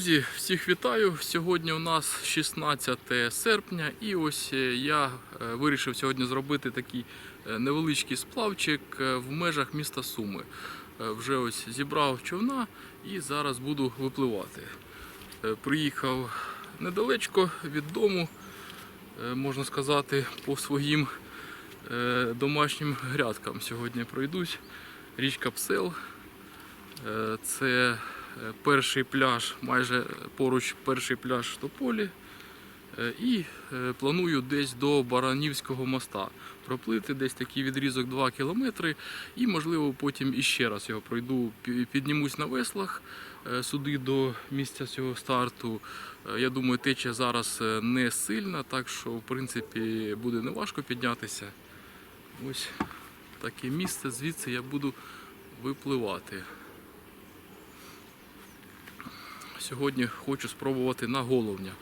Друзі, всіх вітаю. Сьогодні у нас 16 серпня, і ось е, я е, вирішив сьогодні зробити такий е, невеличкий сплавчик в межах міста Суми. Вже ось зібрав човна і зараз буду випливати. Приїхав недалечко від дому, можна сказати, по своїм домашнім грядкам. Сьогодні пройдусь. Річка Псел. Це перший пляж, майже поруч перший пляж в Тополі. Е, І е, планую десь до Баранівського моста проплити десь такий відрізок 2 кілометри, і можливо потім іще раз його пройду, піднімусь на веслах е, сюди до місця цього старту. Е, Я думаю, течія зараз е, не сильна, так що в принципі буде неважко піднятися. Ось таке місце, звідси я буду випливати. Сьогодні хочу спробувати на головня.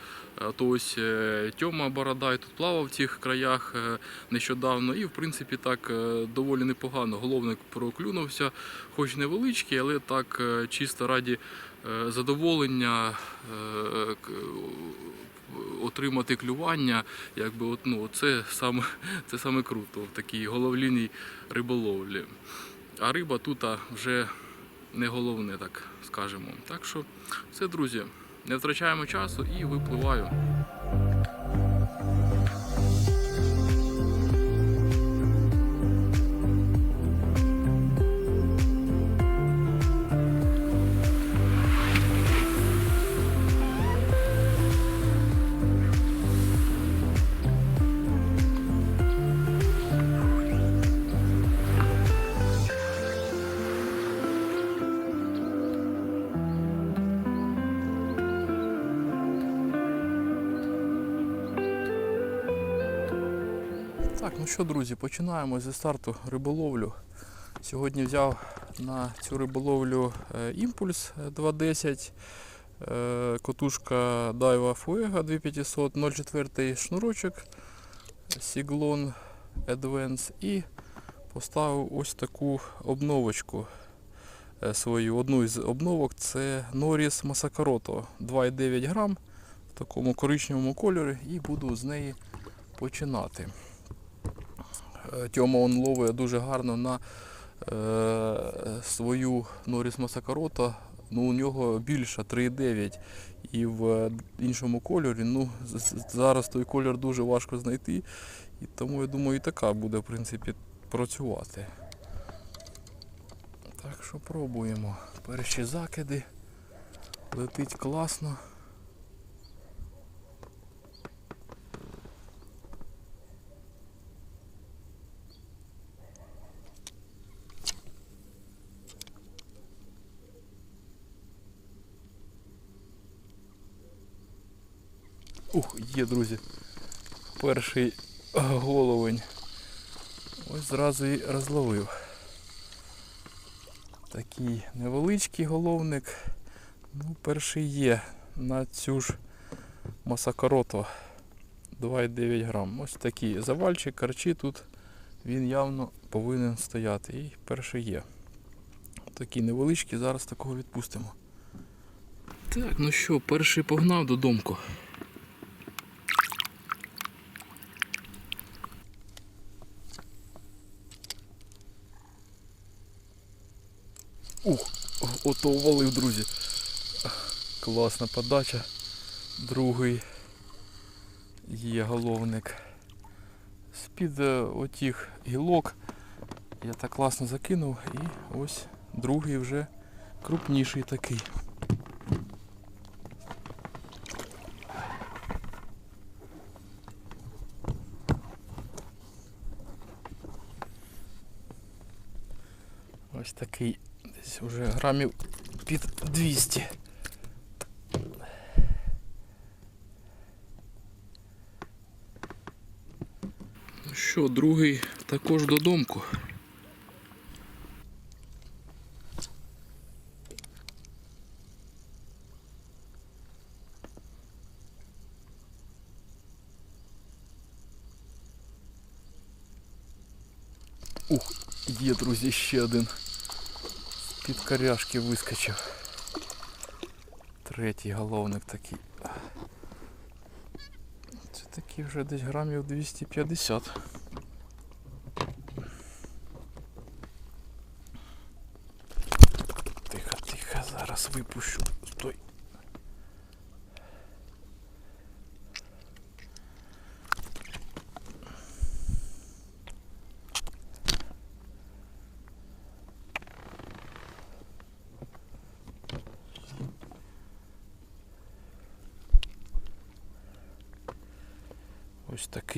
Е, То ось е, Тьома Бородай тут плавав в цих краях е, нещодавно, і в принципі так доволі непогано. Головник проклюнувся, хоч невеличкий, але так чисто раді задоволення. Отримати клювання, якби от, ну, це саме, це саме круто в такій головлінній риболовлі. А риба тут вже не головне, так скажемо. Так що все, друзі, не втрачаємо часу і випливаю. Так, ну що, друзі, починаємо зі старту риболовлю. Сьогодні взяв на цю риболовлю е, імпульс е, 2.10, е, котушка Daiwa Fuega 2500, 0,4 шнурочок, Siglon Advance і поставив ось таку обновочку е, свою. Одну із обновок це Norris Masakaroto 2,9 грам в такому коричневому кольорі і буду з неї починати. Тьома он ловить дуже гарно на е, свою Норіс Масакарота. Ну, у нього більше 3,9 і в іншому кольорі. Ну, зараз той кольор дуже важко знайти. І тому я думаю, і така буде в принципі працювати. Так що пробуємо. Перші закиди. Летить класно. Ух, є, друзі. Перший головень. Ось зразу і розловив. Такий невеличкий головник. Ну, перший є на цю ж масакарото 2,9 грам. Ось такий завальчик, карчі тут. Він явно повинен стояти. І перший є. Такий невеличкий, зараз такого відпустимо. Так, ну що, перший погнав додому. Ух, ото увалив, друзі. Класна подача. Другий є головник. З-під отих гілок я так класно закинув і ось другий вже крупніший такий. Ось такий десь вже грамів під 200. Ну що, другий також додомку. Ух, є, друзі, ще один. Під коряшки вискочив. Третій головник такий. Це такий вже десь грамів 250. Тихо, тихо, зараз випущу. Стой.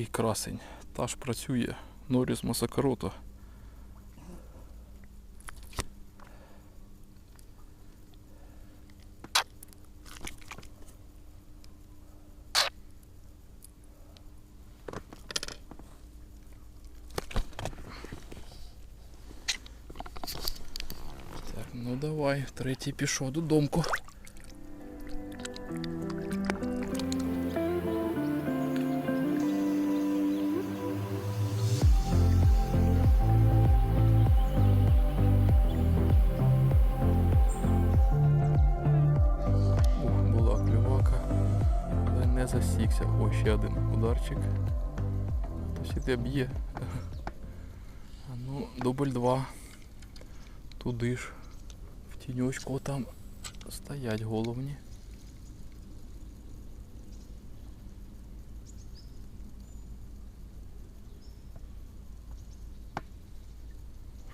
Ось такий красень. Таж працює. Норіс Масакарота. Так, ну давай, третій пішов додомку. Хтось б'є. Ну, дубль два. Туди ж. В тіньочку там стоять головні.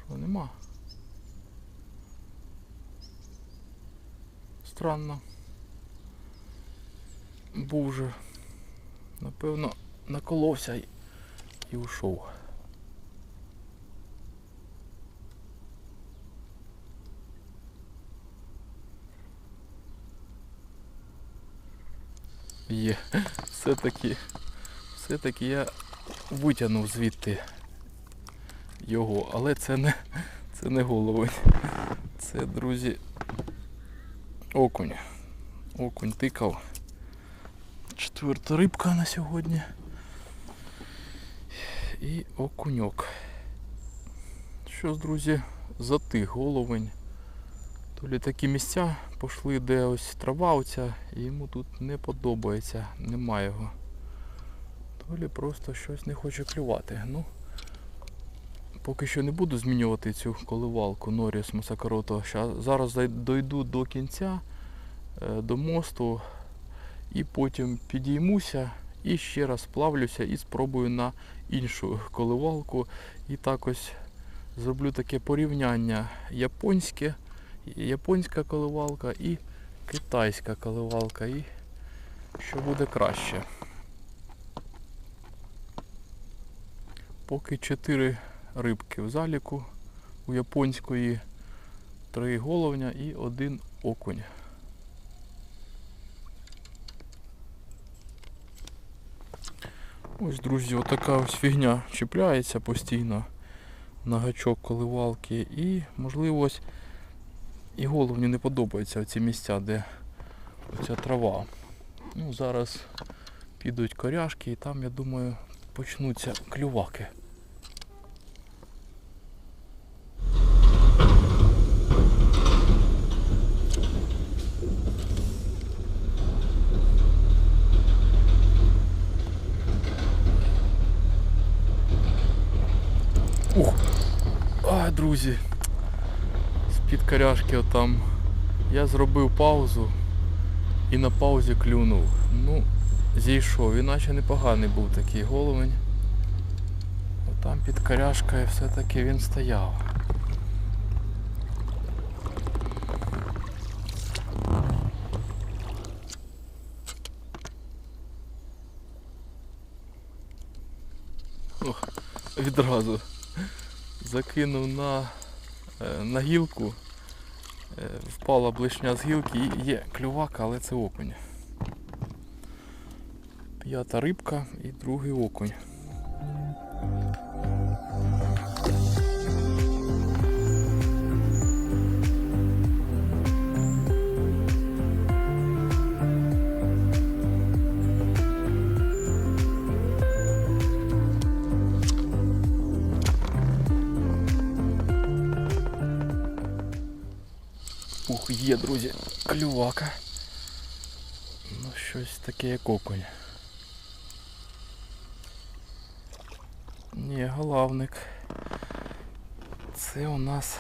Що нема? Странно. Був же. Напевно, наколовся і ушов. Є. Все-таки. Все-таки я витягнув звідти його, але це не, це не головень. Це, друзі, окунь. Окунь тикав. Четверта рибка на сьогодні. І окуньок. Що ж, друзі, затих головень. То лі такі місця пішли, де ось трава оця, і йому тут не подобається, немає його. То лі просто щось не хоче клювати. Ну, поки що не буду змінювати цю коливалку Норіс Масакарото. Зараз дойду до кінця, е, до мосту, і потім підіймуся і ще раз плавлюся і спробую на іншу коливалку. І так ось зроблю таке порівняння японське, японська коливалка і китайська коливалка. І що буде краще. Поки 4 рибки в заліку у японської, 3 головня і один окунь. Ось, друзі, отака ось фігня чіпляється постійно на гачок коливалки і, можливо, ось і головню не подобаються ці місця, де оця трава. Ну, зараз підуть коряшки і там, я думаю, почнуться клюваки. Ух! А, друзі! З-під коряшки отам. Я зробив паузу і на паузі клюнув. Ну, зійшов. Він наче непоганий був такий головень. Отам під коряшкою все-таки він стояв. Ох, відразу закинув на, е, на гілку. Е, Впала блишня з гілки і є клювака, але це окунь. П'ята рибка і другий окунь. Є, друзі, клювака. Ну щось таке як окунь. Ні, головник. Це у нас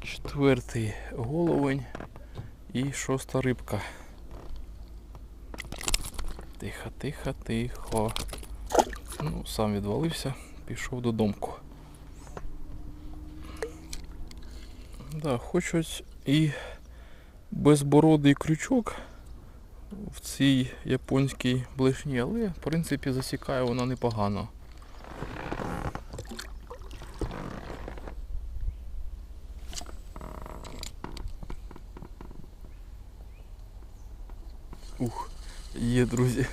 четвертий головень і шоста рибка. Тихо, тихо, тихо. Ну, сам відвалився, пішов додомку. Да, хоч ось і безбородий крючок в цій японській блешні, але в принципі засікає вона непогано. Ух, є, друзі.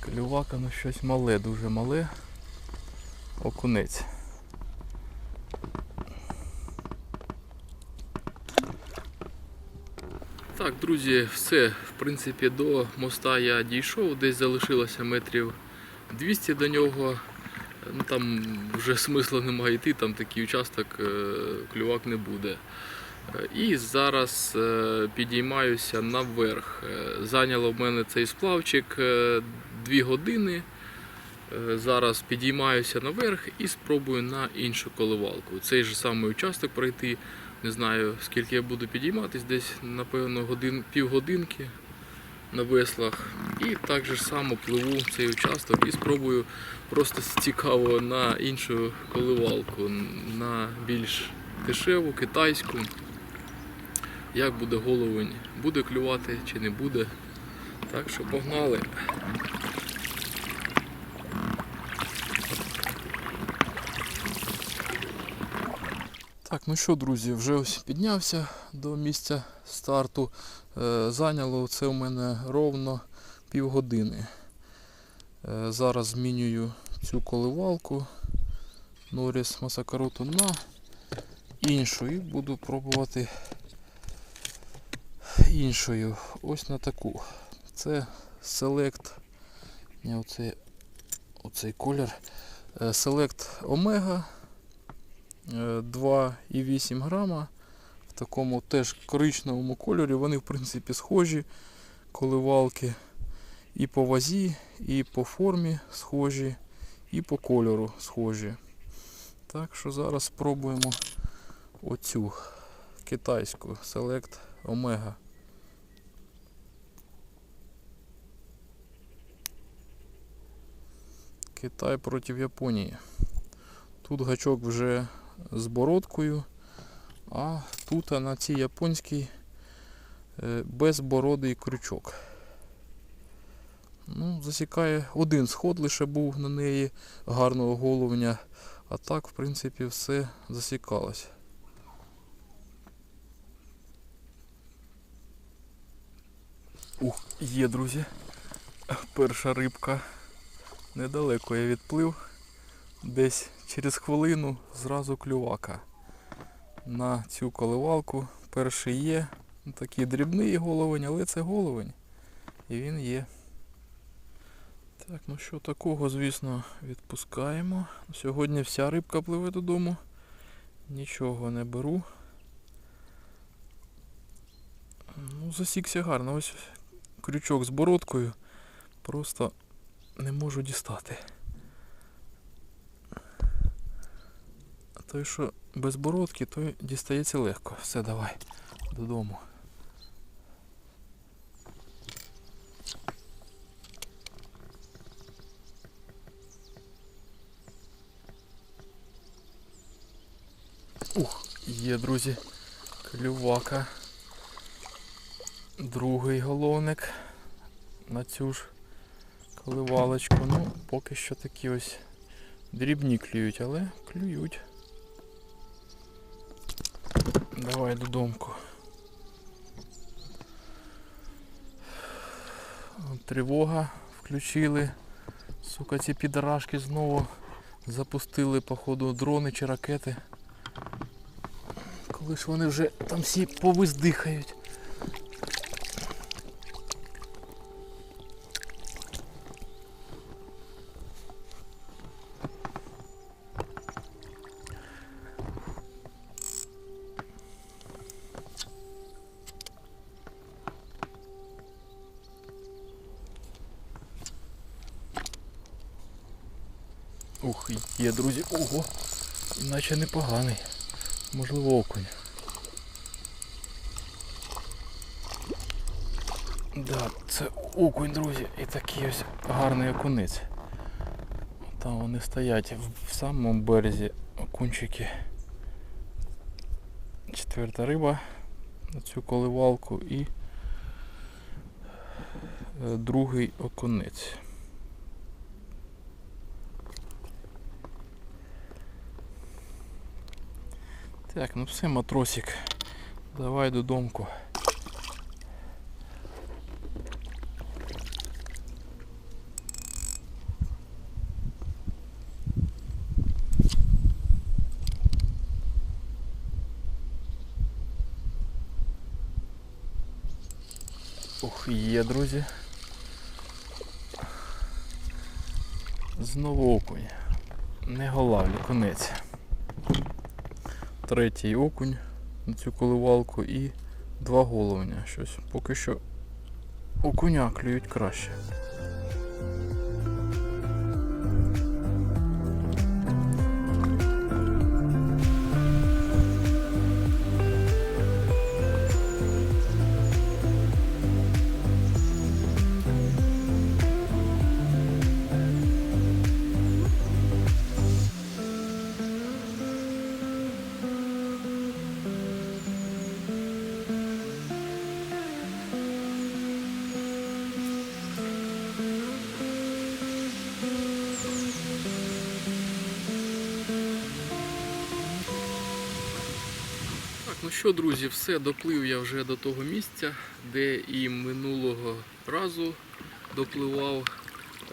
Клювака, ну щось мале, дуже мале. Окунець. Так, друзі, все. В принципі, до моста я дійшов, десь залишилося метрів 200 до нього. Ну, там вже смисла немає йти, там такий участок е, клювак не буде. Е, І зараз е, підіймаюся наверх. Зайняло в мене цей сплавчик 2 години. Зараз підіймаюся наверх і спробую на іншу коливалку. Цей же самий участок пройти. Не знаю скільки я буду підійматись, десь напевно годин, півгодинки на веслах. І так же само пливу цей участок і спробую просто цікаво на іншу коливалку, на більш дешеву, китайську. Як буде головень, буде клювати чи не буде. Так що погнали. Так, ну що, друзі, вже ось піднявся до місця старту. Е, Зайняло це у мене ровно півгодини. Е, Зараз змінюю цю коливалку Norris Масакароту на іншу і буду пробувати іншою. Ось на таку. Це Select. Оцей, оцей колір. Е, Select Omega. Е, 2,8 грама в такому теж коричневому кольорі. Вони в принципі схожі коливалки і по вазі, і по формі схожі, і по кольору схожі. Так що зараз спробуємо оцю китайську Select Omega. Китай проти Японії. Тут гачок вже з бородкою, а тут на цій японській е, безбородий крючок. Ну, Засікає один сход лише був на неї гарного головня, а так, в принципі, все засікалось. Ух, є, друзі. Перша рибка. Недалеко я відплив. Десь через хвилину зразу клювака. На цю коливалку перший є. Ну, Такий дрібний головень, але це головень. І він є. Так, ну що такого, звісно, відпускаємо. Сьогодні вся рибка пливе додому. Нічого не беру. Ну, засікся гарно. Ось крючок з бородкою. Просто не можу дістати. Той, що без бородки, той дістається легко. Все, давай додому. Ух, є, друзі, клювака. Другий головник на цю ж коливалочку. Ну, поки що такі ось дрібні клюють, але клюють. Давай додомку. Тривога включили. Сука, ці підарашки знову запустили, походу, дрони чи ракети. Коли ж вони вже там всі повиздихають. Є, друзі. Ого, іначе непоганий. Можливо, окунь. Да, це окунь, друзі, і такий ось гарний окунець. Там вони стоять в- в самому березі окунчики. Четверта риба на цю коливалку і е, другий окунець. Так, ну все, матросик. Давай додомку. Ух, є, друзі. Знову окунь. Не голавлі, конець. Третій окунь на цю коливалку і два головня. Щось поки що окуня клюють краще. Ну що, друзі, все, доплив я вже до того місця, де і минулого разу допливав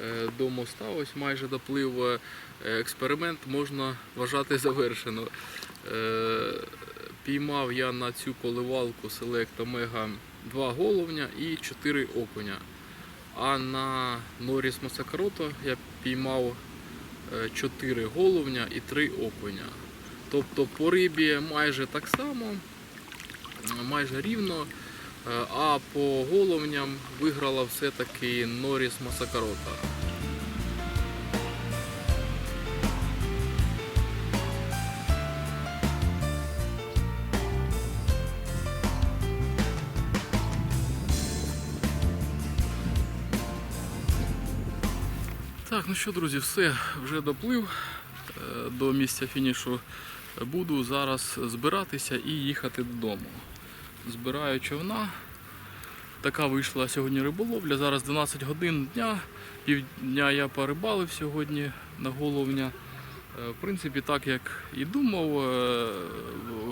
е, до моста. Ось майже доплив е, експеримент, можна вважати завершено. Е, Піймав я на цю коливалку Select Omega два головня і 4 окуня. А на Norris Масакарото я піймав 4 головня і 3 окуня. Тобто по рибі майже так само, майже рівно. Е, А по головням виграла все-таки Норіс Масакарота. Так, ну що, друзі, все, вже доплив е, до місця фінішу. Буду зараз збиратися і їхати додому. Збираю човна. Така вийшла сьогодні риболовля. Зараз 12 годин дня. Півдня я порибалив сьогодні на головня. Е, В принципі, так як і думав, е,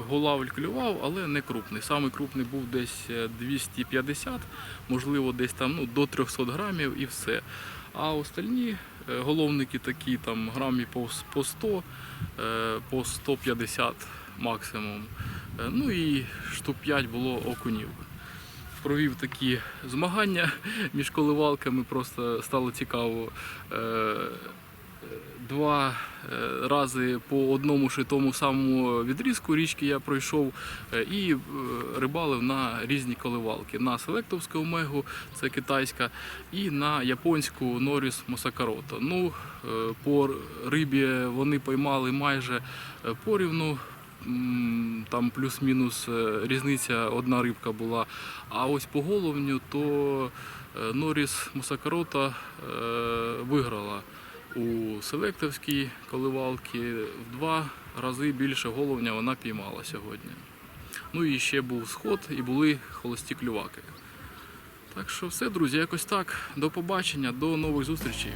голавль клював, але не крупний. Самий крупний був десь е, 250, можливо, десь там ну, до 300 грамів і все. А остальні е, головники такі там грамі по 100, е, по 150 максимум. Е, Ну і штук 5 було окунів. Провів такі змагання між коливалками, просто стало цікаво. Два е, рази по одному ж і тому самому відрізку річки я пройшов е, і е, рибалив на різні коливалки. На селектовську омегу, це китайська, і на японську Норіс Мосакарото. Ну, по рибі вони поймали майже порівну. Там плюс-мінус різниця одна рибка була. А ось по головню, то Норіс Мосакарота виграла у селекторській коливалці в два рази більше головня вона піймала сьогодні. Ну і ще був сход і були холості клюваки. Так що все, друзі, якось так. До побачення, до нових зустрічей.